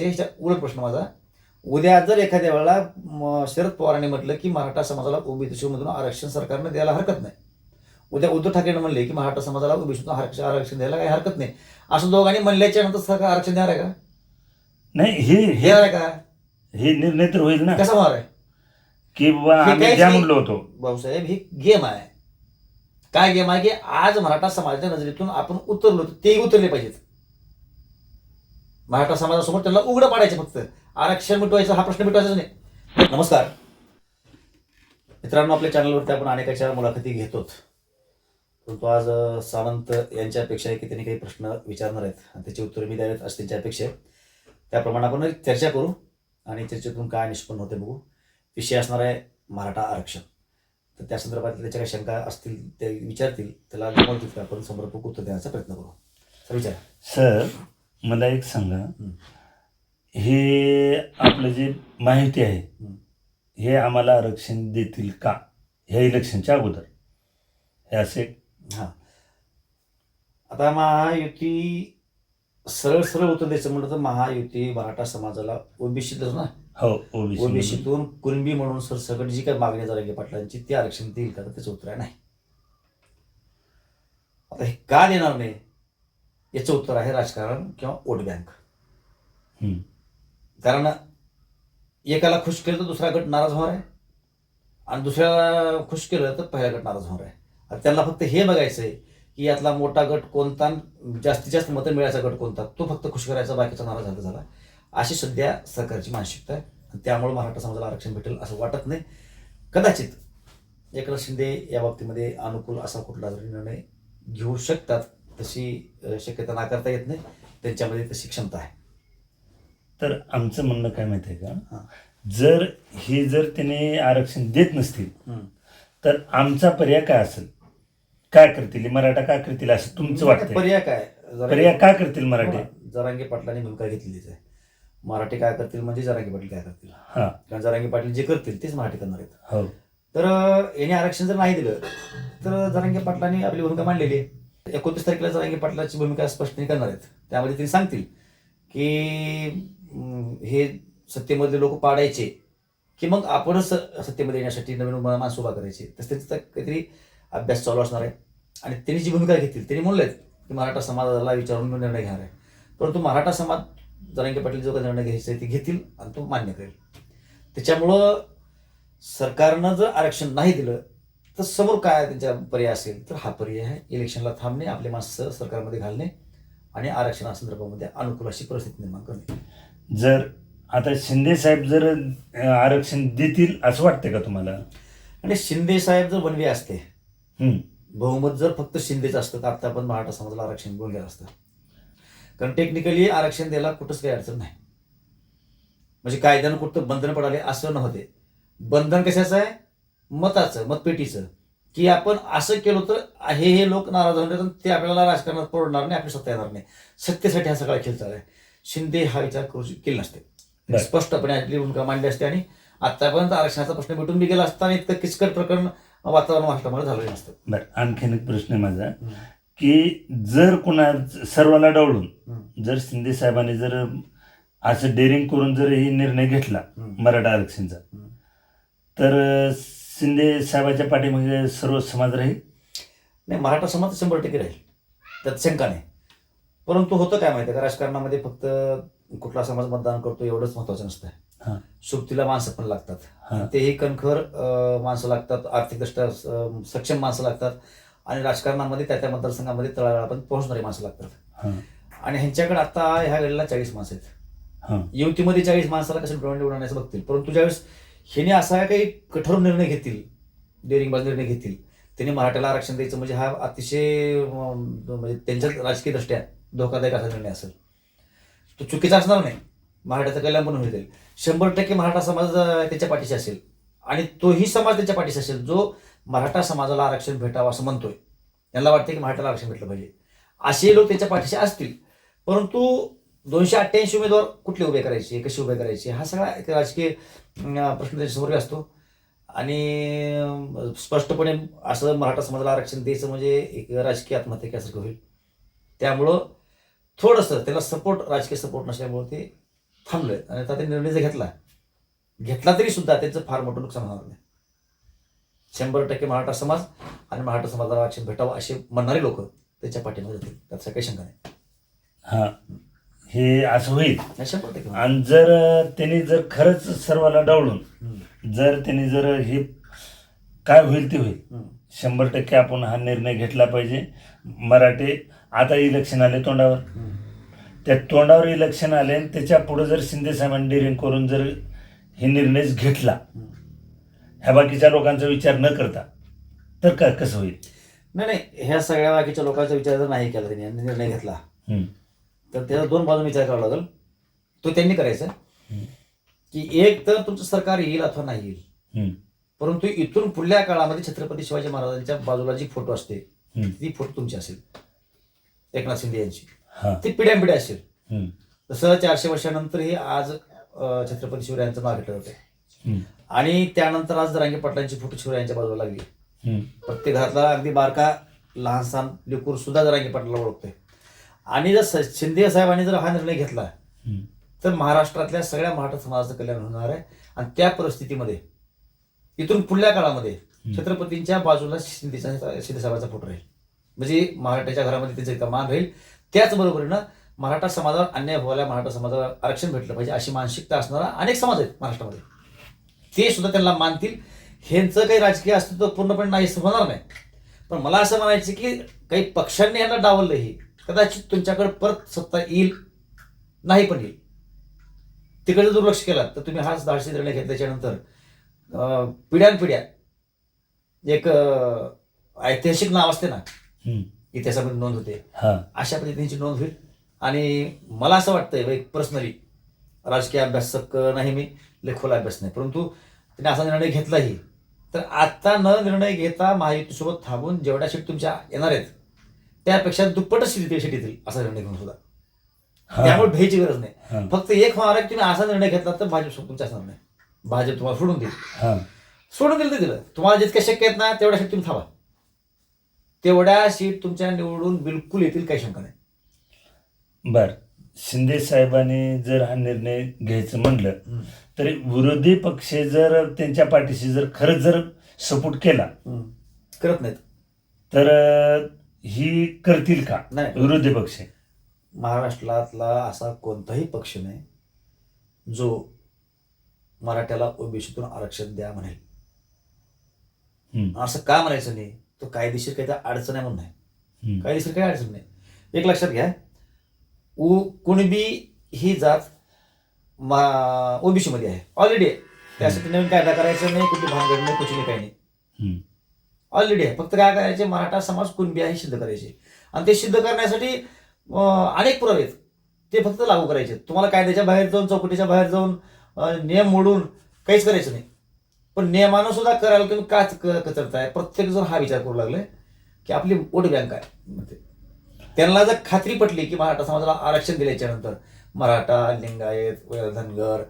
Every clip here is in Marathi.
ह्याच्या उलट प्रश्न माझा. उद्या जर एखाद्या वेळेला शरद पवारांनी म्हटलं की मराठा समाजाला ओबीसीमधून आरक्षण सरकारनं द्यायला हरकत नाही. उद्या उद्धव ठाकरेनं म्हणले की मराठा समाजाला ओबीसीतून आरक्षण आरक्षण द्यायला काही हरकत नाही. असं दोघांनी म्हणल्याच्या नंतर सरकार आरक्षण देणार आहे का? नाही हे हे आहे का? हे निर्णय तर होईल ना. कसा होणार आहे? की बाबा. म्हणलो होतो. भाऊसाहेब ही गेम आहे. काय गेम आहे की आज मराठा समाजाच्या नजरेतून आपण उतरलो तर तेही उतरले पाहिजेत. मराठा समाजासमोर त्यांना उघडं पाडायचं फक्त. आरक्षण मिटवायचं हा प्रश्न मिटवायचा नाही. नमस्कार. मित्रांनो आपल्या चॅनलवरती आपण अनेकाच्या मुलाखती घेतोत. परंतु आज सावंत यांच्या अपेक्षा आहे की त्यांनी काही प्रश्न विचारणार आहेत. आणि त्याची उत्तरं मी द्यावेत अशी त्यांच्या अपेक्षा आहे. त्याप्रमाणे आपण एक चर्चा करू आणि चर्चेतून काय निष्पन्न होते बघू. विषय असणार आहे मराठा आरक्षण. तर त्या संदर्भात त्याच्या काही शंका असतील ते विचारतील त्याला का आपण समर्पक उत्तर देण्याचा प्रयत्न करू. सर विचार. सर मला एक सांगा. हं. आपलं जे माहिती आहे हं. आम्हाला आरक्षण देतील का? ह्या इलेक्शनच्या अगोदर. हे असे हां. आता महायुती सरळ सरळ उत्तर द्यायचं म्हटलं तर महायुती मराठा समाजाला ओबीसीतच ना? हो ओबीसी ओबीसीतून कुणबी म्हणून सरसकट जी काही मागणी जरांगे पाटलांची ती आरक्षण देईल का? तर त्याचं उत्तर आहे नाही. आता हे का देणार नाही? याचं उत्तर आहे राजकारण किंवा वोट बँक. कारण एकाला खुश केलं तर दुसरा गट नाराज होणार आहे. आणि दुसऱ्याला खुश केलं तर पहिला गट नाराज होणार आहे. आता त्यांना फक्त हे बघायचं आहे की यातला मोठा गट कोणता आणि जास्तीत जास्त मतं मिळायचा गट कोणता तो फक्त खुश करायचा बाकीचा नाराज झाला झाला. अशी सध्या सरकारची मानसिकता आहे. आणि त्यामुळे मराठा समाजाला आरक्षण भेटेल असं वाटत नाही. कदाचित एकनाथ शिंदे या बाबतीमध्ये अनुकूल असा कुठला तरी निर्णय घेऊ शकतात. तशी शक्यता नाकारता येत नाही. त्यांच्यामध्ये तशी क्षमता आहे. तर आमचं म्हणणं काय माहिती आहे. का जर हे जर त्याने आरक्षण देत नसतील. तर आमचा पर्याय काय असेल? काय करतील? मराठा काय करतील असं तुमचं वाटतंय? पर्याय काय? पर्याय काय करतील मराठे? जरांगे पाटलांनी भूमिका घेतलेलीच आहे. मराठी काय करतील म्हणजे जरांगे पाटील काय करतील? हा. कारण जरांगे पाटील जे करतील तेच मराठी करणार आहेत. हो. तर याने आरक्षण जर नाही दिलं तर जरांगे पाटलांनी आपली भूमिका मांडलेली आहे. एकोणतीस तारखेला जरांगे पाटलाची भूमिका स्पष्ट करणार आहेत. त्यामध्ये ते सांगतील की हे सत्तेमधले लोक पाडायचे की मग आपणच सत्तेमध्ये येण्यासाठी नवीन माणसं उभा करायचे. तसं त्यांचा काहीतरी अभ्यास चालू असणार आहे. आणि त्यांनी जी भूमिका घेतील त्यांनी म्हणलेत की मराठा समाजाला विचारून मी निर्णय घेणार आहे. परंतु मराठा समाज जरांगे पाटील जो काही निर्णय घ्यायचा आहे ते घेतील आणि तो मान्य करेल. त्याच्यामुळं सरकारनं जर आरक्षण नाही दिलं तर समोर काय त्यांचा पर्याय असेल तर हा पर्याय आहे इलेक्शनला थांबणे आपले माणसं सरकारमध्ये घालणे आणि आरक्षणासंदर्भामध्ये अनुकूल अशी परिस्थिती निर्माण करणे. जर आता शिंदे साहेब जर आरक्षण देतील असं वाटतंय का तुम्हाला? आणि शिंदे साहेब जर वनवे असते. बहुमत जर फक्त शिंदेचं असतं तर आता आपण मराठा समाजाला आरक्षण मिळून गेलं असतं? कारण टेक्निकली आरक्षण द्यायला कुठंच काही अडचण नाही. म्हणजे कायद्यानं कुठं बंधन पडाले असं नव्हते. बंधन कशाचं आहे? मताचं मतपेटीचं की आपण असं केलं तर हे हे लोक नाराज होणार ते आपल्याला राजकारणात परवडणार नाही आपली सत्ता येणार नाही सत्तेसाठी हा सगळा खेळ चालू आहे शिंदे हा विचार करू केला नसते. स्पष्टपणे आपली भूमिका मांडली असते आणि आतापर्यंत आरक्षणाचा प्रश्न मिटून बी गेला असता आणि इतकं किचकट प्रकरण वातावरण महाराष्ट्रामध्ये झालेलं नसतं बरं आणखीन एक प्रश्न आहे माझा की जर कुणा सर्वाला डावलून हम्म. जर शिंदे साहेबांनी जर असं डेअरिंग करून जर हे निर्णय घेतला. मराठा आरक्षणचा. तर शिंदे साहेबाच्या पाठीमागे सर्व समाज राहील? नाही मराठा समाज शंभर टक्के राहील. त्यात शंका नाही. परंतु होतं काय माहिती आहे का? राजकारणामध्ये फक्त कुठला समाज मतदान करतो एवढंच महत्वाचं नसतं. हां. सोबतीला माणसं पण लागतात. तेही कणखर माणसं लागतात. आर्थिकदृष्ट्या सक्षम माणसं लागतात. आणि राजकारणामध्ये त्या त्या मतदारसंघामध्ये तळागाळापर्यंत पोहोचणारी माणसं लागतात. हां. आणि ह्यांच्याकडे आता ह्या वेळेला चाळीस माणसं आहेत. युतीमध्ये चाळीस माणसाला कसं आणायचं बघतील. परंतु ज्यावेळेस ह्याने असा काही कठोर निर्णय घेतील डेअरिंगबाज निर्णय घेतील त्यांनी मराठ्याला आरक्षण द्यायचं म्हणजे हा अतिशय म्हणजे त्यांच्या राजकीय दृष्ट्या धोकादायक असा निर्णय असेल. तो चुकीचा असणार नाही. मराठ्याचं कल्याण पण होईल. शंभर टक्के मराठा समाज त्याच्या पाठीशी असेल. आणि तोही समाज त्याच्या पाठीशी असेल जो मराठा समाजाला आरक्षण भेटावं असं म्हणतोय. यांना वाटतं की मराठ्याला आरक्षण भेटलं पाहिजे. असे लोक त्याच्या पाठीशी असतील. परंतु दोनशे अठ्ठ्याऐंशी उमेदवार कुठले उभे करायचे कसे उभे करायचे हा सगळा एक राजकीय प्रश्न त्याच्यासमोर असतो. आणि स्पष्टपणे असं मराठा समाजाला आरक्षण द्यायचं म्हणजे एक राजकीय आत्महत्या केल्यासारखं होईल. त्यामुळं थोडंसं त्याला सपोर्ट राजकीय सपोर्ट नसल्यामुळं ते थांबलं आणि आता ते निर्णय जर घेतला घेतला तरी सुद्धा त्यांचं फार मोठं नुकसान होणार नाही. शंभर टक्के मराठा समाज आणि मराठा समाजाला आरक्षण भेटावं असे म्हणणारे लोक त्याच्या पाठीमध्ये जातील. त्यात काही शंका नाही. हां. हे असं होईल. आणि जर त्यांनी जर खरंच सर्वाला डावलून. जर त्यांनी जर हे काय होईल ते होईल. शंभर टक्के आपण हा निर्णय घेतला पाहिजे मराठे आता इलेक्शन आले तोंडावर. त्या तोंडावर इलेक्शन आले आणि त्याच्या पुढे जर शिंदे साहेबांनी डेअरिंग करून जर हे निर्णय घेतला. ह्या बाकीच्या लोकांचा विचार न करता तर का कसं होईल नाही नाही ह्या सगळ्या बाकीच्या लोकांचा विचार जर नाही केला त्यांनी निर्णय घेतला. तर त्याचा दोन बाजून विचार करावा लागेल तो त्यांनी करायचा. की एक तर तुमचं सरकार येईल अथवा नाही येईल. परंतु इथून पुढल्या काळामध्ये छत्रपती शिवाजी महाराजांच्या बाजूला जी फोटो असते. ती फोटो तुमची असेल एकनाथ शिंदे यांची हा ती पिढ्यानपिढ्या असेल. तसं चारशे वर्षानंतरही आज अं, छत्रपती शिवरायांचं नाव घेतलं जाते हम्म. आणि त्यानंतर आज जरांगे पाटलांची फोटो शिवरायांच्या बाजूला लागली. प्रत्येक घरातला अगदी बारका लहानसहान लेकूर सुद्धा जरांगे पाटलाला ओळखतोय आणि जर शिंदे साहेबांनी जर हा निर्णय घेतला. तर महाराष्ट्रातल्या सगळ्या मराठा समाजाचं कल्याण होणार आहे. आणि त्या परिस्थितीमध्ये इथून पुढल्या काळामध्ये छत्रपतींच्या बाजूला शिंदेचा शिंदेसाहेबांचा फोटो राहील. म्हणजे मराठ्याच्या घरामध्ये त्यांचा इतका मान राहील. त्याचबरोबरीनं मराठा समाजावर अन्याय व्हायला मराठा समाजाला आरक्षण भेटलं पाहिजे अशी मानसिकता असणारा अनेक समाज आहेत महाराष्ट्रामध्ये. ते सुद्धा त्यांना मानतील. ह्यांचं काही राजकीय अस्तित्व पूर्णपणे नाही होणार नाही. पण मला असं म्हणायचं की काही पक्षांनी यांना डावललंही कदाचित तुमच्याकडे परत सत्ता येईल नाही पण येईल. तिकडे जर दुर्लक्ष केला तर तुम्ही हाच धाडसी निर्णय घेतल्याच्यानंतर पिढ्यानपिढ्या एक ऐतिहासिक नाव असते ना. इतिहासामध्ये नोंद होते. अशा पद्धतीची नोंद होईल. आणि मला असं वाटतंय पर्सनली राजकीय अभ्यासक नाही मी लेखोला अभ्यास नाही. परंतु त्याने असा निर्णय घेतलाही. तर आता न निर्णय घेता महायुतीसोबत थांबून जेवढ्या सीट तुमच्या येणार आहेत त्यापेक्षा दुप्पट सीट सीट येतील असा निर्णय घेऊन सुद्धा. त्यामुळे भ्यायची गरज नाही. फक्त एक होणार आहे तुम्ही असा निर्णय घेतला तर भाजप तुमच्या असणार नाही भाजप तुम्हाला सोडून देईल. सोडून दिलं तर दिलं. तुम्हाला जितक्या शक्य आहेत ना तेवढ्या तुम्ही थांबा. तेवढ्या सीट तुमच्या निवडून बिलकुल येतील काही शंका नाही. बर. शिंदे साहेबांनी जर हा निर्णय घ्यायचं म्हणलं तरी विरोधी पक्ष जर त्यांच्या पाठीशी जर खरंच जर सपोर्ट केला करत नाहीत. तर ही करतील का? नाही. विरोधी पक्ष? महाराष्ट्रातला असा कोणताही पक्ष नाही जो मराठ्याला ओबीसीतून आरक्षण द्या म्हणेल. हम्म, असं का म्हणायचं नाही? तो कायदेशीर काही अडचण आहे म्हणून नाही हम्म, कायदेशीर काही अडचण नाही. एक लक्षात घ्या उ कुणबी ही जात ओबीसी मध्ये आहे. ऑलरेडी आहे. त्यासाठी नवीन कायदा करायचा नाही कुठली भानगड नाही कुठली नाही काही नाही. हम्म, ऑलरेडी आहे. फक्त काय करायचे? मराठा समाज कुणबी आहे सिद्ध करायचे. आणि ते सिद्ध करण्यासाठी अनेक पुरावे आहेत. ते फक्त लागू करायचे. तुम्हाला कायद्याच्या बाहेर जाऊन चौकटीच्या बाहेर जाऊन नियम मोडून काहीच करायचं नाही. पण नियमानं सुद्धा करायला तुम्ही का कचरताय? प्रत्येक जण हा विचार करू लागलाय की आपली वोट बँक आहे त्यांना जर खात्री पटली की मराठा समाजाला आरक्षण दिल्याच्यानंतर मराठा लिंगायत धनगर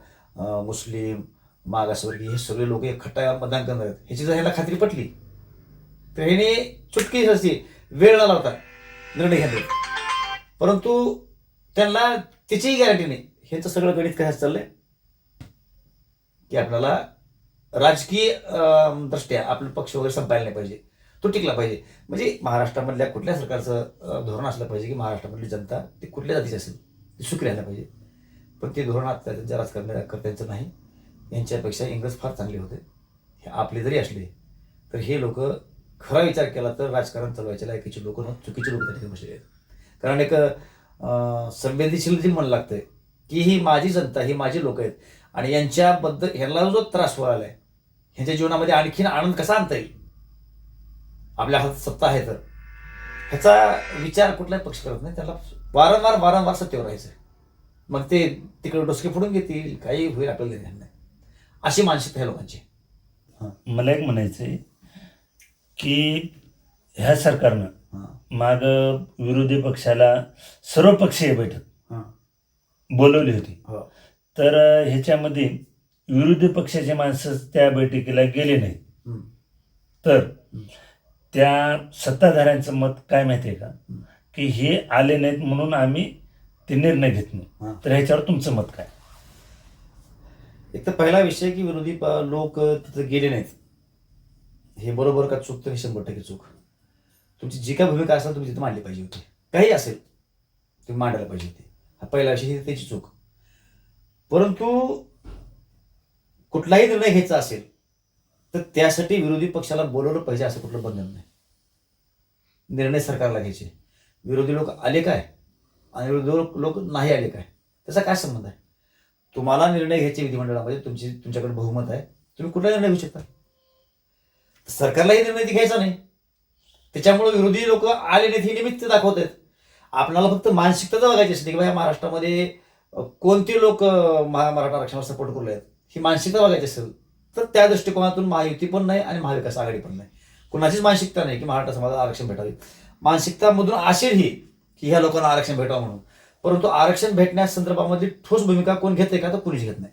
मुस्लिम मागासवर्गीय हे सगळे लोक एकखट्टा मतदान करणार आहेत. ह्याची जर ह्याला खात्री पटली तर ह्याने चुटकी असती वेळ न लावता निर्णय घेतले. परंतु त्यांना त्याचीही गॅरंटी नाही. ह्यांचं सगळं गणित काय चाललंय? की आपल्याला राजकीय दृष्ट्या आपला पक्ष वगैरे संपायला नाही पाहिजे. तो टिकला पाहिजे. म्हणजे महाराष्ट्रामधल्या कुठल्या सरकारचं धोरण असलं पाहिजे की महाराष्ट्रामधली जनता ती कुठल्या जातीची असेल ती सुखी राहायला पाहिजे. पण ते धोरण आता त्यांच्या राजकारण्याकर्त्यांचं नाही. यांच्यापेक्षा इंग्रज फार चांगले होते. हे आपले जरी असले तर हे लोक खरा विचार केला तर राजकारण चालवायच्या लायकीचे लोक चुकीचे लोक त्या ठिकाणी बसलेले आहेत. कारण एक संवेदनशील जे म्हणू लागतंय की ही माझी जनता ही माझी लोक आहेत आणि यांच्याबद्दल ह्यांना जो त्रास व्हायला आहे ह्यांच्या जीवनामध्ये आणखीन आनंद कसा आणता येईल? आपल्या हातात सत्ता आहे तर. ह्याचा विचार कुठलाही पक्ष करत नाही त्याला वारंवार वारंवार सत्तेवर राहायचं आहे. मग ते तिकडे डोसके फोडून घेतील काही होईल आपल्याला नाही. अशी मानसिकता आहे लोकांची. मला एक म्हणायचं आहे की ह्या सरकारनं माग विरोधी पक्षाला सर्व पक्षीय बैठक बोलवली होती. हो. तर ह्याच्यामध्ये विरोधी पक्षाचे माणसं त्या बैठकीला गेले नाहीत. हम्म. तर त्या सत्ताधाऱ्यांचं मत काय माहिती आहे का की हे आले नाहीत म्हणून आम्ही ते निर्णय घेत नाही. तर ह्याच्यावर तुमचं मत काय? एक तर पहिला विषय की विरोधी लोक तिथं गेले नाहीत. हे बरोबर का चूक? तर हे शंभर टक्के चूक. तुमची जी काय भूमिका असेल तुम्ही तिथे मांडली पाहिजे होती. काही असेल तुम्ही मांडायला पाहिजे होती. हा पहिला विषय त्याची चूक. परंतु कुठलाही निर्णय घ्यायचा असेल तर त्यासाठी विरोधी पक्षाला बोलवलं पाहिजे असं कुठलं बंधन नाही. निर्णय सरकारला घ्यायचे. विरोधी लोक आले काय? आणि विरोधी लोक लोक नाही आले काय? त्याचा काय संबंध आहे? तुम्हाला निर्णय घ्यायचे विधिमंडळामध्ये तुमची तुमच्याकडे बहुमत आहे. तुम्ही कुठला निर्णय घेऊ शकता? सरकारलाही निर्णय घ्यायचा नाही. त्याच्यामुळे विरोधी लोक आले नाहीत हे निमित्त दाखवत आहेत आपल्याला फक्त मानसिकता बघायची असते की बाबा महाराष्ट्रामध्ये कोणती कोणते लोक मराठा आरक्षणाला सपोर्ट करू आहेत ही मानसिकता बघायची असेल तर त्या दृष्टिकोनातून महायुती पण नाही आणि महाविकास आघाडी पण नाही. कुणाचीच मानसिकता नाही की मराठा समाजाला आरक्षण भेटावे. मानसिकतामधून असेल ही की ह्या लोकांना आरक्षण भेटावं म्हणून. परंतु आरक्षण भेटण्या संदर्भामध्ये ठोस भूमिका कोण घेते का तर कुणीच घेत नाही.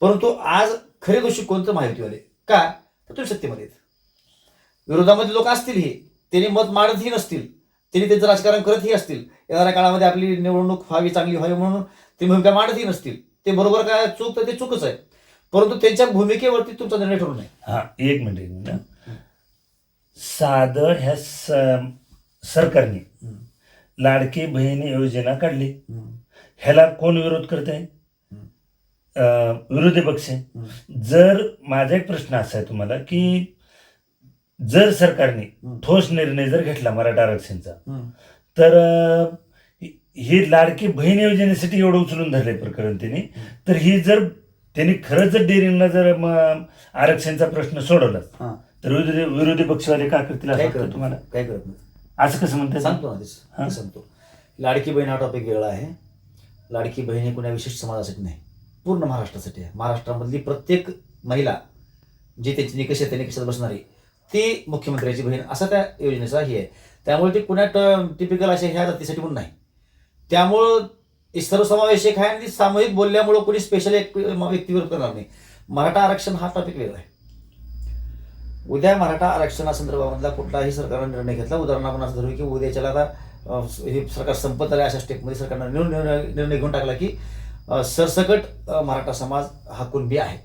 परंतु आज खरे दोषी कोणतं महायुतीवाले? का? तर तुम्ही सत्तेमध्ये विरोधामध्ये लोक असतील हे. त्यांनी मत मांडतही नसतील. त्यांनी त्यांचं राजकारण करतही असतील. येणाऱ्या काळामध्ये आपली निवडणूक व्हावी चांगली व्हावी म्हणून ते भूमिका मांडतही नसतील. ते बरोबर काय चूक तर ते चूकच आहे. परंतु त्यांच्या भूमिकेवरती तुमचा निर्णय ठरू नये. हा एक मिनिट एक मिनिट साधं ह्या सरकारने लाडकी बहिणी योजना काढली. ह्याला कोण विरोध करत आहे विरोधी पक्ष आहे. जर माझा एक प्रश्न असा आहे तुम्हाला की जर सरकारने ठोस निर्णय जर घेतला मराठा आरक्षणचा तर ही- लाडकी बहीण योजनेसाठी एवढं उचलून धरले प्रकरण त्यांनी तर ही जर त्यांनी खरंच जर डेअरिंगला जर आरक्षणचा प्रश्न सोडवला तर विरोधी विरोधी पक्षवाले काय करतील तुम्हाला? काय करत नाही. असं कसं म्हणतात सांगतो ना हां. सांगतो. लाडकी बहीण हा टॉपिक वेगळा आहे. लाडकी बहीण हे कुण्या विशिष्ट समाजासाठी नाही. पूर्ण महाराष्ट्रासाठी आहे. महाराष्ट्रामधली प्रत्येक महिला जी त्यांची निकष आहे त्या निकषात बसणारी ती मुख्यमंत्र्याची बहीण असा त्या योजनेचा ही आहे. त्यामुळे ती पुण्यात टिपिकल अशा ह्या जातीसाठी पण नाही. त्यामुळं सर्वसमावेशक आहे आणि सामूहिक बोलल्यामुळं कोणी स्पेशल एक व्यक्तीवर करणार नाही. मराठा आरक्षण हा टॉपिक वेगळा आहे. उद्या मराठा आरक्षणासंदर्भामधला कुठलाही सरकारनं निर्णय घेतला उदाहरण आपण असं धरू की उद्याच्याला आता हे सरकार संपत आलं अशा स्टेपमध्ये सरकारनं निर्णय निर्णय- घेऊन टाकला की सरसकट मराठा समाज हा कुणबी आहे.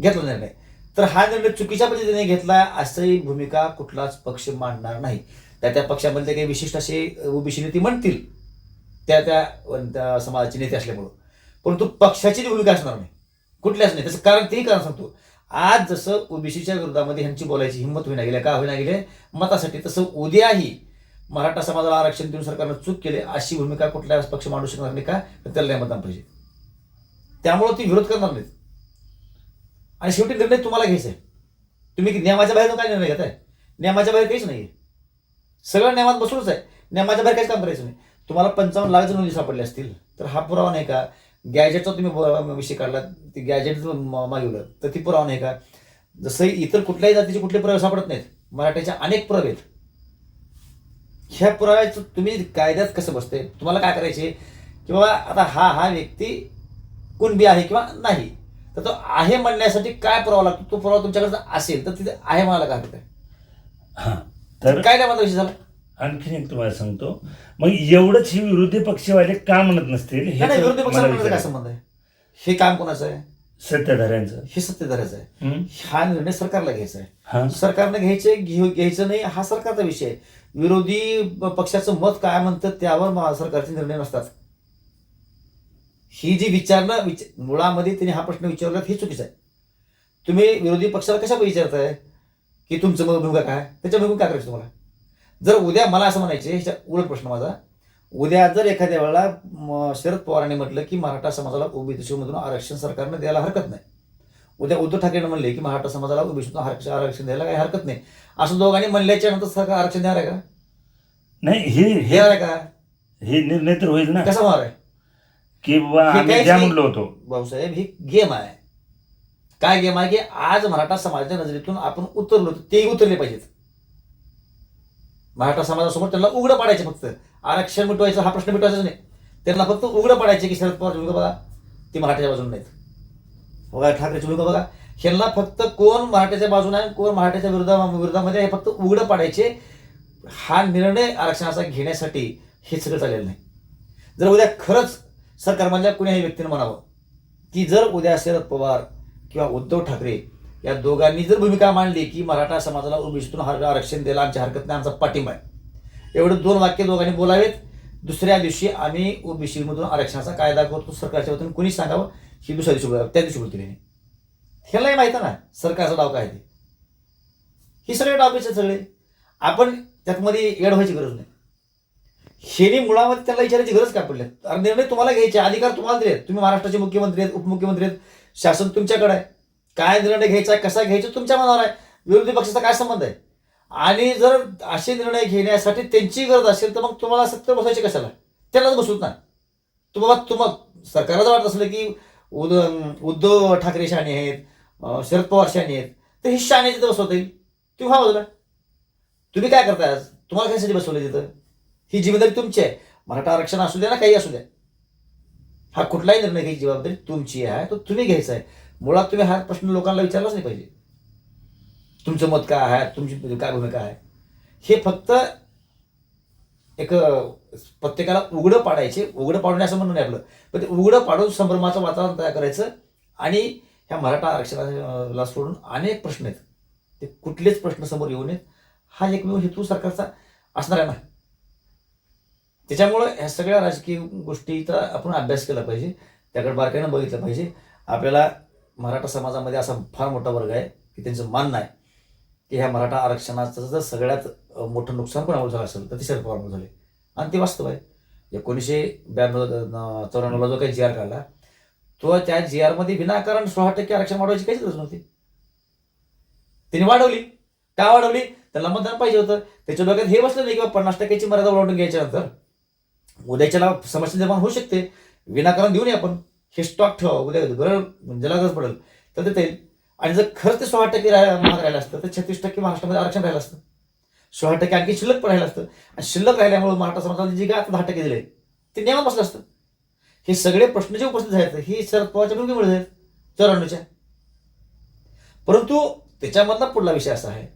घेतला निर्णय. तर हा निर्णय चुकीच्या पद्धतीने घेतला असंही भूमिका कुठलाच पक्ष मांडणार नाही. त्या त्या पक्षामध्ये काही विशिष्ट असे ओबीसी नेते म्हणतील त्या त्या समाजाचे नेते असल्यामुळं. परंतु पक्षाची भूमिका असणार नाही. कुठल्याच नाही. त्याचं कारण तेही कारण सांगतो. आज जसं ओबीसीच्या विरोधामध्ये ह्यांची बोलायची हिंमत होईना गेल्या का होईना गेले मतासाठी तसं उद्याही मराठा समाजाला आरक्षण देऊन सरकारनं चूक केली अशी भूमिका कुठल्याच पक्ष मांडू शकणार नाही का? तर त्याला नाही मतदान पाहिजे. त्यामुळं ती विरोध करणार नाहीत. आणि शेवटी निर्णय तुम्हाला घ्यायचा आहे. तुम्ही नियमाच्या बाहेर काय निर्णय घेताय? नियमाच्या बाहेर काहीच नाही सगळं नियमात बसूनच आहे. नियमाच्या बाहेर काहीच काम करायचं नाही. तुम्हाला पंचावन्न लाख जर नोंदी सापडले असतील तर हा पुरावा नाही का? गॅजेटचा तुम्ही विषय काढला ती गॅजेट मागवलं तर ती पुरावा नाही का? जसं इतर कुठल्याही जातीचे कुठले पुरावे सापडत नाहीत. मराठीच्या अनेक पुरावे आहेत. ह्या पुराव्याचं तुम्ही कायद्यात कसं बसते? तुम्हाला काय करायचे? की बाबा आता हा हा व्यक्ती कुणबी आहे किंवा नाही तर तो आहे म्हणण्यासाठी काय पुरावा लागतो? तो पुरावा तुमच्याकडे जर असेल तर तिथे आहे म्हणायला काय हरकत हा तर काय नाही विषय झाला? आणखीन एक तुम्हाला सांगतो. मग एवढंच ही विरोधी पक्षवाले का म्हणत नसतील? हे विरोधी पक्षाला काय. संबंध आहे? हे काम कोणाचं आहे? सत्ताधाऱ्यांचं हे सत्तेधाऱ्याचं आहे. हं? निर्णय सरकारला घ्यायचा आहे. सरकारनं घ्यायचे घेऊ घ्यायचं नाही हा सरकारचा विषय आहे. विरोधी पक्षाचं मत काय म्हणतं त्यावर मा- सरकारचे निर्णय नसतात. ही जी विचारणं विच मुळामध्ये त्यांनी हा प्रश्न विचारला हे चुकीचं आहे. तुम्ही विरोधी पक्षाला कशा विचारताय? की तुमचं मग भूमिका काय? त्याच्या भूमिका काय करायची तुम्हाला? जर उद्या मला असं म्हणायचे ह्याच्या उलट प्रश्न माझा उद्या जर एखाद्या वेळेला शरद पवारांनी म्हटलं की मराठा समाजाला ओबीसीमधून आरक्षण सरकारनं द्यायला हरकत नाही. उद्या उद्धव ठाकरेनं म्हणले की मराठा समाजाला ओबीसीतून आरक्षण आरक्षण द्यायला काही हरकत नाही. असं दोघांनी म्हणल्याच्या नंतर सरकार आरक्षण देणार आहे का? नाही हे हे आहे का? हे निर्णय तर होईल ना. कसं होणार आहे? की बाबा. म्हणलो होतो. भाऊसाहेब ही गेम आहे. काय गेम आहे की आज मराठा समाजाच्या नजरेतून आपण उतरलो तर तेही उतरले पाहिजेत. मराठा समाजासमोर त्यांना उघडं पाडायचे फक्त. आरक्षण मिटवायचं हा प्रश्न मिटवायचा नाही. त्यांना फक्त उघडं पडायचे की शरद पवारची भूमिका बघा. ती मराठ्याच्या बाजूने नाहीत. बघा ठाकरेची भूमिका बघा. ह्यांना फक्त कोण मराठ्याच्या बाजूने आहे कोण मराठ्याच्या विरोधा विरोधामध्ये हे फक्त उघडं पाडायचे. हा निर्णय आरक्षणाचा घेण्यासाठी हे सगळं चाललेलं नाही. जर उद्या खरंच सरकारमधल्या कुण्याही व्यक्तीनं म्हणावं की जर उद्या शरद पवार किंवा उद्धव ठाकरे या दोघांनी जर भूमिका मांडली की मराठा समाजाला ओबीसीतून हर आरक्षण द्यायला आमची हरकत नाही आमचा पाठिंबा आहे. एवढं दोन वाक्य दोघांनी बोलावेत. दुसऱ्या दिवशी आम्ही ओबीसीमधून आरक्षणाचा कायदा करतो. सरकारच्या वतीने कोणी सांगावं? ही दुसऱ्या दिवशी बोलावं. त्या दिवशी बोलतील हे. ह्यालाही माहीत आहे ना सरकारचा डाव काय आहे ते? ही सगळे डावपेचे सगळे. आपण त्यातमध्ये एड व्हायची गरज नाही. शेनी मुळामध्ये त्याला विचारायची गरज काय पडली? अरे निर्णय तुम्हाला घ्यायचे अधिकार तुम्हाला दिले तुम्ही महाराष्ट्राचे मुख्यमंत्री आहेत उपमुख्यमंत्री आहेत. शासन तुमच्याकडे आहे. काय निर्णय घ्यायचा आहे कसा घ्यायचा तुमच्या मनावर आहे. विरोधी पक्षाचा काय संबंध आहे? आणि जर असे निर्णय घेण्यासाठी त्यांची गरज असेल तर मग तुम्हाला सत्य बसायचे कशाला? त्यालाच बसवत ना तुम्हाला तुम्हाला सरकारला जर वाटत असलं की उद उद्धव ठाकरे शाणे आहेत शरद पवार शाणे आहेत तर ही शाणे तिथं बसवता येईल तुम्ही व्हा बाजूला. तुम्ही काय करताय आज? तुम्हाला कशासाठी बसवलं तिथं? ही जिम्मेदारी तुमची आहे. मराठा आरक्षण असू द्या ना काही असू द्या. हा कुठलाही निर्णय घ्यायची जबाबदारी तुमची आहे तो तुम्ही घ्यायचा आहे. मुळात तुम्ही हा प्रश्न लोकांना विचारलाच नाही पाहिजे. तुमचं मत काय आहे? तुमची काय भूमिका आहे? हे फक्त एक प्रत्येकाला उघडं पाडायचे उघडं पाडणे असं म्हणणं नाही आपलं. पण ते उघडं पाडून संभ्रमाचं वातावरण तयार करायचं आणि ह्या मराठा आरक्षणाला सोडून अनेक प्रश्न आहेत. ते कुठलेच प्रश्न समोर येऊ नयेत. हा एकमेव हेतू सरकारचा असणार आहे ना. त्याच्यामुळं ह्या सगळ्या राजकीय गोष्टीचा आपण अभ्यास केला पाहिजे. त्याकडे बारकाईनं बघितलं पाहिजे. आपल्याला मराठा समाजामध्ये असा फार मोठा वर्ग आहे की त्यांचं मान आहे की ह्या मराठा आरक्षणाचं जर सगळ्यात मोठं नुकसान कोणामुळे झालं असेल तर ते शरद पवारमुळे झाले. आणि ते वास्तव आहे. एकोणीसशे ब्याण्णव चौऱ्याण्णवला जो काही जी आर काढला तो त्या जी आरमध्ये विनाकारण सोळा टक्के आरक्षण वाढवायची काहीच गरज नव्हती. त्यांनी वाढवली. का वाढवली? त्याला मतदान पाहिजे होतं. त्याच्या डोक्यात हे बसलं नाही किंवा पन्नास टक्क्याची मर्यादा ओलांडून घ्यायच्यानंतर उद्याच्याला समस्या निर्माण होऊ शकते. विनाकारण देऊ नये आपण हे स्टॉक ठेवा उद्या गरज ज्याला गरज पडेल तर देता येईल. आणि जर खरंच ते सोळा टक्के राह- महाग राहिलं असतं तर छत्तीस टक्के महाराष्ट्रामध्ये आरक्षण राहिलं असतं. सोळा टक्के आणखी शिल्लक पण राहिलं असतं. आणि शिल्लक राहिल्यामुळे मराठा समाजाला जे काय आता दहा टक्के दिले ते नियमात बसलं असतं. हे सगळे प्रश्न जे उपस्थित आहेत हे शरद पवारच्या भूमिकेमुळे आहेत चौऱ्याण्णवच्या. परंतु त्याच्यामधला पुढला विषय असा आहे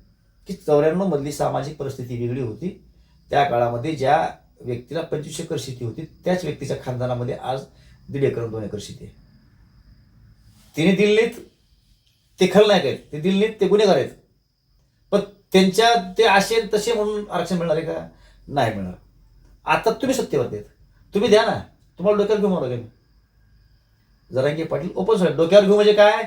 की चौऱ्याण्णव मधली सामाजिक परिस्थिती वेगळी होती. त्या काळामध्ये ज्या व्यक्तीला पंचवीस एकर शेती होती त्याच व्यक्तीच्या खानदानामध्ये आज दीड एकर दोन एकर शेती आहे. तिने दिल्लीत ते खलनायक आहेत ते दिल्लीत ते गुन्हेगार आहेत पण त्यांच्या ते असे तसे म्हणून आरक्षण मिळणार आहे का? नाही मिळणार. आता तुम्ही सत्तेवर आहेत. तुम्ही द्या ना. तुम्हाला डोक्यावर घेऊन लागेल जरांगे पाटील ओपन सोड डोक्यावर घेऊ म्हणजे काय?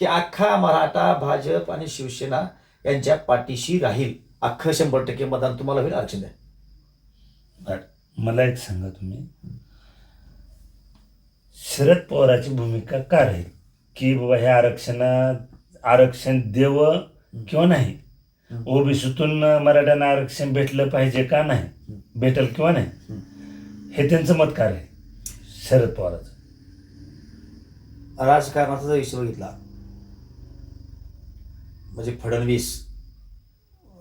की अख्खा मराठा भाजप आणि शिवसेना यांच्या पाठीशी राहील. अख्खं शंभर टक्के मतदान तुम्हाला होईल आरक्षण द्या. मला एक सांगा तुम्ही. शरद पवाराची भूमिका का राहील? की बाबा हे आरक्षणात आरक्षण द्यावं किंवा नाही. ओबीसीतून मराठ्यांना आरक्षण भेटलं पाहिजे का नाही? भेटल किंवा नाही? हे त्यांचं मत काय आहे. शरद पवाराचं. राजकारणाचा जर विषय बघितला म्हणजे फडणवीस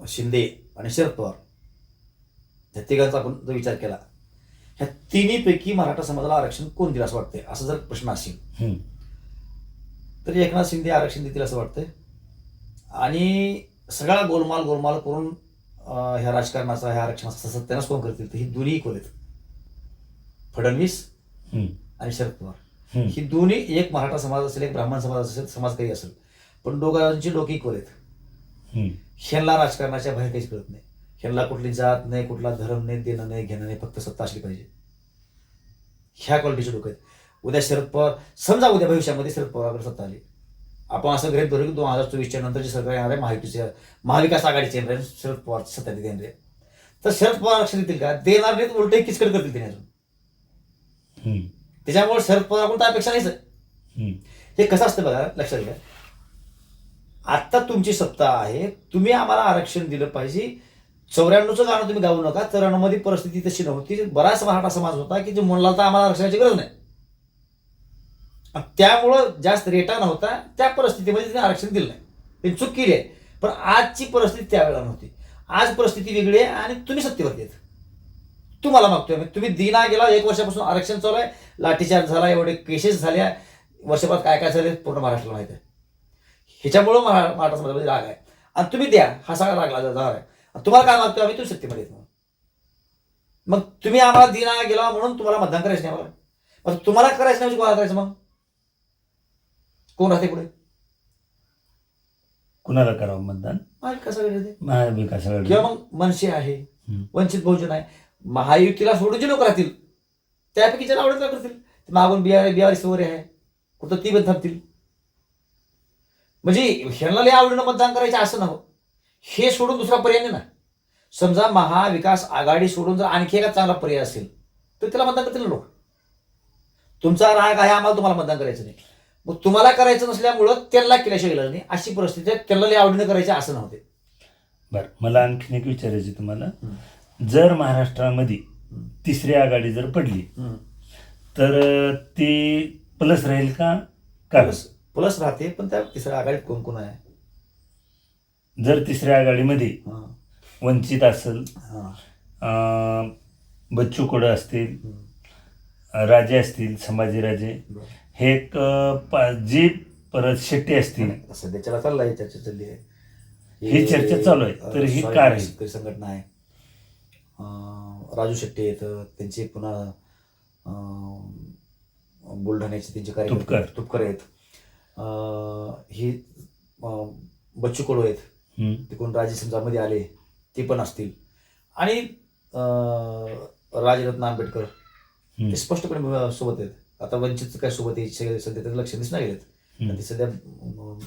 शिंदे आणि शरद पवार या तिघांचा आपण जर विचार केला ह्या तिन्हीपैकी मराठा समाजाला आरक्षण कोण दिलं असं वाटतंय? असं जर प्रश्न असेल. तर एकनाथ शिंदे आरक्षण देतील असं वाटतंय. आणि सगळा गोलमाल गोलमाल करून ह्या राजकारणाचा ह्या आरक्षणाचा सत्यानाश कोण करतील तर ही दोन्ही इक्वल आहेत. फडणवीस. आणि शरद पवार. हं. दोन्ही एक मराठा समाज असेल एक ब्राह्मण समाज असेल समाज काही असेल. पण दोघांची डोकी इक्वल आहेत. ह्यांना राजकारणाच्या बाहेर काहीच कळत नाही. ह्यांना कुठली जात नाही कुठला धर्म नाही देणं नाही घेणं नाही फक्त सत्ता असली पाहिजे. ह्या क्वालिटीचे लोक आहेत. उद्या शरद पवार समजा उद्या भविष्यामध्ये शरद पवाराकडे सत्ता आली. आपण असं गृहित धरू की दोन हजार चोवीसच्या नंतर जे सरकार येणार आहे महायुतीचे महाविकास आघाडीचे येणार आहे शरद पवार सत्ता देणार आहे तर शरद पवार लक्ष देतील का? देणार नाहीत उलटे किचकट करतील त्याने अजून. त्याच्यामुळे शरद पवार कोणता अपेक्षा नाहीच आहे. हं. कसं असतं बघा लक्षात घ्या. आत्ता तुमची सत्ता आहे तुम्ही आम्हाला आरक्षण दिलं पाहिजे. चौऱ्याण्णवचं गाणं तुम्ही गाऊ नका चौऱ्याण्णवमध्ये परिस्थिती तशी नव्हती. बराच मराठा समाज होता की जे म्हणला तर आम्हाला आरक्षणाची गरज नाही. त्यामुळं जास्त रेटा नव्हता. त्या परिस्थितीमध्ये त्यांनी आरक्षण दिलं नाही. त्यांनी चूक केली आहे. पण आजची परिस्थिती त्यावेळेला नव्हती. आज परिस्थिती वेगळी आहे आणि तुम्ही सत्तेवरती येत तुम्हाला मागतोय मी. तुम्ही दिना गेला एक वर्षापासून आरक्षण चालू आहे. लाठीचार्ज झाला एवढे केसेस झाल्या वर्षभरात काय काय झाले पूर्ण महाराष्ट्राला माहीत आहे. ह्याच्यामुळं महा महाराष्ट्रामध्ये राग आहे. आणि तुम्ही द्या. हा सगळा राग लागला जाणार आहे. तुम्हाला काय मागतो आम्ही तुम्ही सत्तेमध्ये येत मग तुम्ही आम्हाला दिना गेला म्हणून तुम्हाला मतदान करायचं नाही आम्हाला. मग तुम्हाला करायचं नाही म्हणजे कोणाला करायचं मग? कोण राहते पुढे? कुणाला करावं मतदान? राहते. किंवा मग मनसे आहे हम्म. वंचित बहुजन आहे महायुतीला सोडून जे लोक राहतील त्यापैकी ज्याला आवडत करतील. मागून बिहार बिहारी वगैरे आहे कुठं ती पण थांबतील. म्हणजे ह्यांना लय आवडीनं मतदान करायचं असं नव्ह. हे सोडून दुसरा पर्याय नाही ना. समजा महाविकास आघाडी सोडून जर आणखी एका चांगला पर्याय असेल तर त्याला मतदान करतील ना लोक. तुमचा राग आहे आम्हाला तुम्हाला मतदान करायचं नाही. मग तुम्हाला करायचं नसल्यामुळं त्यांना केल्याशिवाय गेलं नाही. अशी परिस्थिती आहे. त्यांना आवडीनं करायचं असं नव्हते. बर मला आणखीन एक विचारायचे तुम्हाला. जर महाराष्ट्रामध्ये तिसरी आघाडी जर पडली तर ती प्लस राहील का? का प्लस प्लस राहते पण त्या तिसऱ्या आघाडीत कोण कोण आहे? जर तिसऱ्या आघाडीमध्ये वंचित असेल बच्चू कडं असतील राजे असतील संभाजीराजे. हे एक पा- जी परत शेट्टी असतील नाही, सध्याच्याला चाललाय चर्चा चालली आहे. ही चर्चा चालू आहे. तर ही काय आहे? शेतकरी संघटना आहे. अं, राजू शेट्टी आहेत त्यांचे पुन्हा अं, बुलढाण्याचे त्यांचे तुपकर. कार्यकर्ते तुपकर आहेत. अं, ही अं, बच्चू कडू आहेत. हम्म, ते कोण राजे समजामध्ये आले ते पण असतील. आणि अं, राजरत्न आंबेडकर हम्म, ते स्पष्टपणे सोबत आहेत. आता वंचितचं काय सोबत सध्या त्याचं लक्ष दिसणार गेलेत. ते सध्या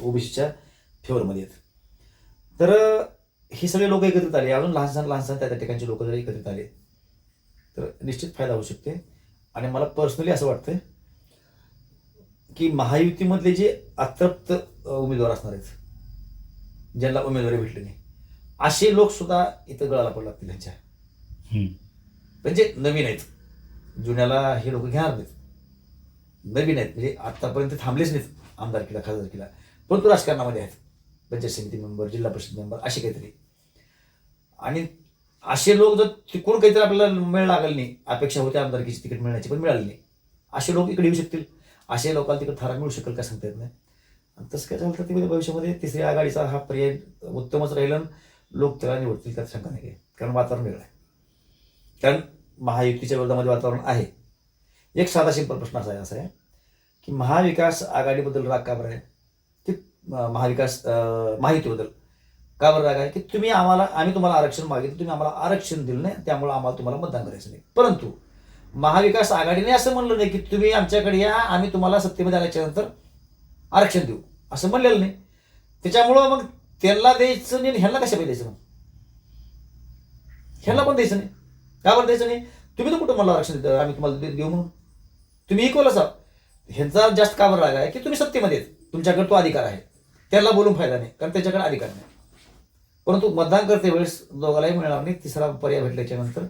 ओबीसीच्या फेवरमध्ये आहेत. तर हे सगळे लोक एकत्रित आले. अजून लहान सहान लहान सहान त्या त्या ठिकाणचे लोक जर एकत्रित आले तर निश्चित फायदा होऊ शकते. आणि मला पर्सनली असं वाटतं की महायुतीमधले जे अतृप्त उमेदवार असणार आहेत ज्यांना उमेदवारी भेटली नाही असे लोक सुद्धा इथं गळाला पडू लागतील ह्यांच्या. म्हणजे नवीन आहेत. जुन्याला हे लोक घेणार नाहीत. नवीन आहेत म्हणजे आत्तापर्यंत थांबलेच नाहीत आमदारकीला खासदारकीला. परंतु राजकारणामध्ये आहेत. पंचायत समिती मेंबर जिल्हा परिषद मेंबर असे काहीतरी. आणि असे लोक जर तिकडून काहीतरी आपल्याला मिळ लागल नाही अपेक्षा होती आमदारकीची तिकीट मिळण्याची पण मिळाली नाही. असे लोक इकडे येऊ शकतील. असे लोकांना तिकडे थारा मिळू शकेल काय सांगता येत नाही. आणि तसं काय झालं तर ते भविष्यामध्ये तिसऱ्या आघाडीचा हा पर्याय उत्तमच राहील आणि लोक त्याला निवडतील त्यात शंका नाही कारण वातावरण वेगळं आहे. कारण महायुतीच्या विरोधामध्ये वातावरण आहे. एक साधा सिंपल प्रश्न असा आहे असा आहे की महाविकास आघाडीबद्दल राग का बरं आहे? की महाविकास माहितीबद्दल का बरं राग आहे? की तुम्ही आम्हाला आम्ही तुम्हाला आरक्षण मागितलं तुम्ही आम्हाला आरक्षण दिलं नाही त्यामुळे आम्हाला तुम्हाला मतदान करायचं नाही. परंतु महाविकास आघाडीने असं म्हणलं नाही की तुम्ही आमच्याकडे या आम्ही तुम्हाला सत्तेमध्ये आल्याच्यानंतर आरक्षण देऊ. असं म्हणलेलं नाही. त्याच्यामुळं मग त्यांना द्यायचं नाही आणि ह्यांना कशा द्यायचं मग? ह्याला पण द्यायचं नाही? का बरं द्यायचं नाही? तुम्ही तर कुठं मला आरक्षण देता? आम्ही तुम्हाला दे- देऊ म्हणून. तुम्ही इक्वल असा ह्यांचा जास्त का बरं राग आहे की तुम्ही सत्तेमध्ये तुमच्याकडे तो अधिकार आहे. त्याला बोलून फायदा नाही कारण त्याच्याकडे अधिकार नाही. परंतु मतदान करते वेळेस दोघालाही मिळणार नाही. तिसरा पर्याय भेटल्याच्या नंतर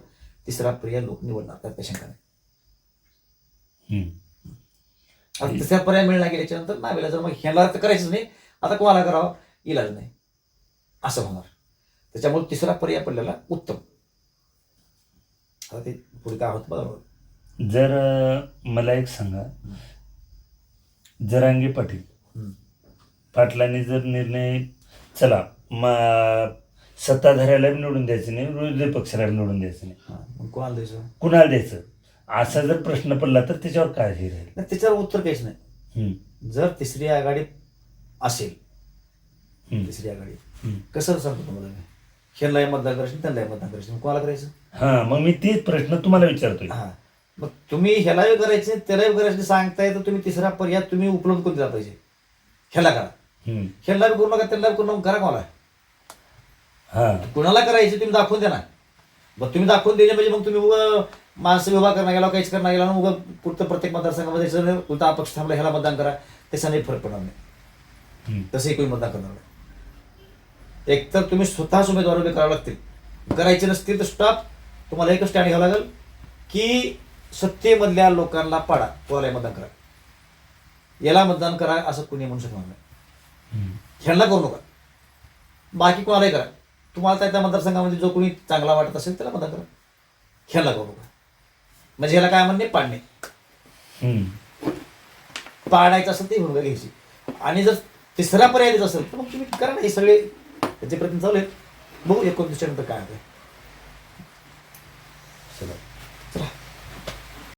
तिसरा पर्याय लोक निवडणार त्यात शंका नाही. आता तिसरा पर्याय मिळणार गेल्याच्यानंतर नाही जर मग ह्याला तर करायचं नाही. आता कोणाला करावं? इलाज नाही. असं होणार. त्याच्यामुळे तिसरा पर्याय पडलेला उत्तम. आता ते पुढे काय होतं बरोबर जर मला एक सांगा. जरांगी पाटील. पाटलांनी जर निर्णय चला म सत्ताधाऱ्याला निवडून द्यायचं नाही विरोधी पक्षाला निवडून द्यायचं नाही. कोणाला द्यायचं? कुणाला द्यायचं? असा जर प्रश्न पडला तर त्याच्यावर काय हे राहील त्याच्यावर उत्तर काहीच नाही. जर तिसरी आघाडी असेल तिसरी आघाडी. कसं सांगतो तुम्हाला मी? ह्यांनाही मतदान करायचं त्यांनाही मतदान करायचं. कोणाला करायचं? हा मग मी तेच प्रश्न तुम्हाला विचारतोय. हा. मग तुम्ही ह्यालाही करायचे त्यालाही करायचे सांगताय तर तुम्ही तिसरा पर्याय तुम्ही उपलब्ध करून दिला पाहिजे. ह्याला करा. ह्याला करू नका त्यांना बी करू नका करा कोणाला? कुणाला करायचे तुम्ही दाखवून द्या ना मग तुम्ही दाखवून दिले म्हणजे मग तुम्ही उगा माणसं विभाग करणं गेला काहीच करणं गेला उगा पुढचं प्रत्येक मतदारसंघामध्ये कोणता अपक्ष थांबला ह्याला मतदान करा. त्याच्याने फरक पडणार नाही. तसंही कोणी मतदान करणार नाही. एकतर तुम्ही स्वतःच उमेदवार उभे करावे लागतील. करायचे नसतील तर स्टॉप तुम्हाला एकच स्टँड घ्यावं लागेल की सत्तेमधल्या लोकांना पाडा कोणाला मतदान करा. याला मतदान करा असं कोणी म्हणू शकणार नाही. ह्यांना करू नका. बाकी कोणालाही करा. तुम्हाला त्या त्या मतदारसंघामध्ये जो कोणी चांगला वाटत असेल त्याला मतदान करा. ह्याला करू नका. म्हणजे ह्याला काय म्हणणे? पाडणे. पाडायचं असेल ते भूमिका घ्यायची. आणि जर तिसरा पर्याय द्यायचा असेल तर मग तुम्ही करा ना हे सगळे त्याचे प्रयत्न चालू आहेत. बघू एकोणतीसच्या नंतर काय होतं